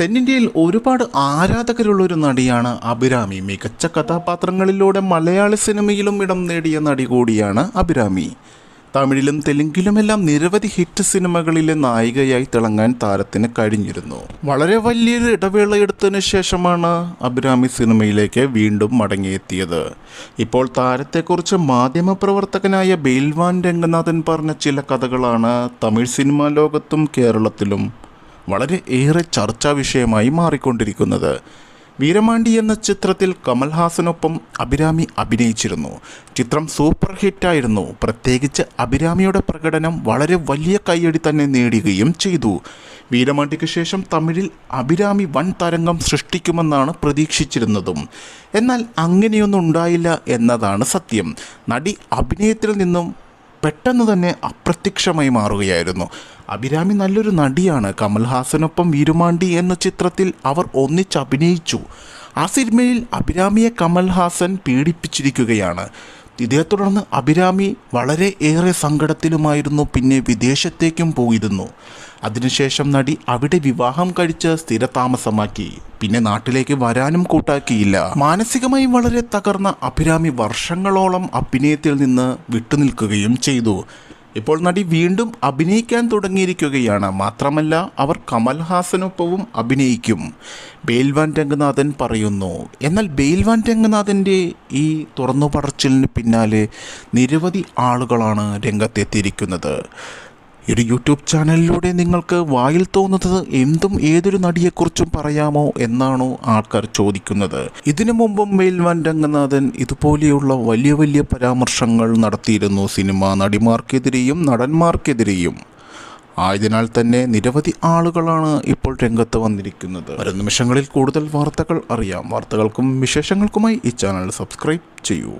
തെന്നിന്ത്യയിൽ ഒരുപാട് ആരാധകരുള്ള ഒരു നടിയാണ് അഭിരാമി. മികച്ച കഥാപാത്രങ്ങളിലൂടെ മലയാള സിനിമയിലും ഇടം നേടിയ നടി കൂടിയാണ് അഭിരാമി. തമിഴിലും തെലുങ്കിലുമെല്ലാം നിരവധി ഹിറ്റ് സിനിമകളിലെ നായികയായി തിളങ്ങാൻ താരത്തിന് കഴിഞ്ഞിരുന്നു. വളരെ വലിയൊരു ഇടവേള എടുത്തതിന് ശേഷമാണ് അഭിരാമി സിനിമയിലേക്ക് വീണ്ടും മടങ്ങിയെത്തിയത്. ഇപ്പോൾ താരത്തെക്കുറിച്ച് മാധ്യമപ്രവർത്തകനായ ബെയിൽവാൻ രംഗനാഥൻ പറഞ്ഞ ചില കഥകളാണ് തമിഴ് സിനിമാ ലോകത്തും കേരളത്തിലും വളരെ ഏറെ ചർച്ചാ വിഷയമായി മാറിക്കൊണ്ടിരിക്കുന്നത്. വീരമാണ്ടി എന്ന ചിത്രത്തിൽ കമൽഹാസനൊപ്പം അഭിരാമി അഭിനയിച്ചിരുന്നു. ചിത്രം സൂപ്പർ ഹിറ്റായിരുന്നു. പ്രത്യേകിച്ച് അഭിരാമിയുടെ പ്രകടനം വളരെ വലിയ കയ്യടി തന്നെ നേടുകയും ചെയ്തു. വീരമാണ്ടിക്ക് ശേഷം തമിഴിൽ അഭിരാമി വൻ തരംഗം സൃഷ്ടിക്കുമെന്നാണ് പ്രതീക്ഷിച്ചിരുന്നതും. എന്നാൽ അങ്ങനെയൊന്നും ഉണ്ടായില്ല എന്നതാണ് സത്യം. നടി അഭിനയത്തിൽ നിന്നും പെട്ടെന്ന് തന്നെ അപ്രത്യക്ഷമായി മാറുകയായിരുന്നു. അഭിരാമി നല്ലൊരു നടിയാണ്. കമൽഹാസനൊപ്പം വീരുമാണ്ടി എന്ന ചിത്രത്തിൽ അവർ ഒന്നിച്ചഭിനയിച്ചു ആ സിനിമയിൽ അഭിരാമിയെ കമൽഹാസൻ പീഡിപ്പിച്ചിരിക്കുകയാണ്. ഇതേ തുടർന്ന് അഭിരാമി വളരെ ഏറെ സങ്കടത്തിലുമായിരുന്നു പിന്നെ വിദേശത്തേക്കും പോയിരുന്നു. അതിനുശേഷം നടി അവിടെ വിവാഹം കഴിച്ച് സ്ഥിരതാമസമാക്കി. പിന്നെ നാട്ടിലേക്ക് വരാനും കൂട്ടാക്കിയില്ല. മാനസികമായി വളരെ തകർന്ന അഭിരാമി വർഷങ്ങളോളം അഭിനയത്തിൽ നിന്ന് വിട്ടുനിൽക്കുകയും ചെയ്തു. ഇപ്പോൾ നടി വീണ്ടും അഭിനയിക്കാൻ തുടങ്ങിയിരിക്കുകയാണ്. മാത്രമല്ല അവർ കമൽഹാസനൊപ്പവും അഭിനയിക്കും. ബെയിൽവാൻ രംഗനാഥൻ പറയുന്നു എന്നാൽ ബെയിൽവാൻ രംഗനാഥന്റെ ഈ തുറന്നു പറച്ചിലിന് പിന്നാലെ നിരവധി ആളുകളാണ് രംഗത്തെത്തിയിരിക്കുന്നത്. ഒരു യൂട്യൂബ് ചാനലിലൂടെ നിങ്ങൾക്ക് വായിൽ തോന്നുന്നത് എന്തും ഏതൊരു നടിയെക്കുറിച്ചും പറയാമോ എന്നാണോ ആൾക്കാർ ചോദിക്കുന്നത്. ഇതിനു മുമ്പും മേൽവാൻ രംഗനാഥൻ ഇതുപോലെയുള്ള വലിയ വലിയ പരാമർശങ്ങൾ നടത്തിയിരുന്നു സിനിമ നടിമാർക്കെതിരെയും നടന്മാർക്കെതിരെയും. ആയതിനാൽ തന്നെ നിരവധി ആളുകളാണ് ഇപ്പോൾ രംഗത്ത് വന്നിരിക്കുന്നത്. വരും നിമിഷങ്ങളിൽ കൂടുതൽ വാർത്തകൾ അറിയാം. വാർത്തകൾക്കും വിശേഷങ്ങൾക്കുമായി ഈ ചാനൽ സബ്സ്ക്രൈബ് ചെയ്യൂ.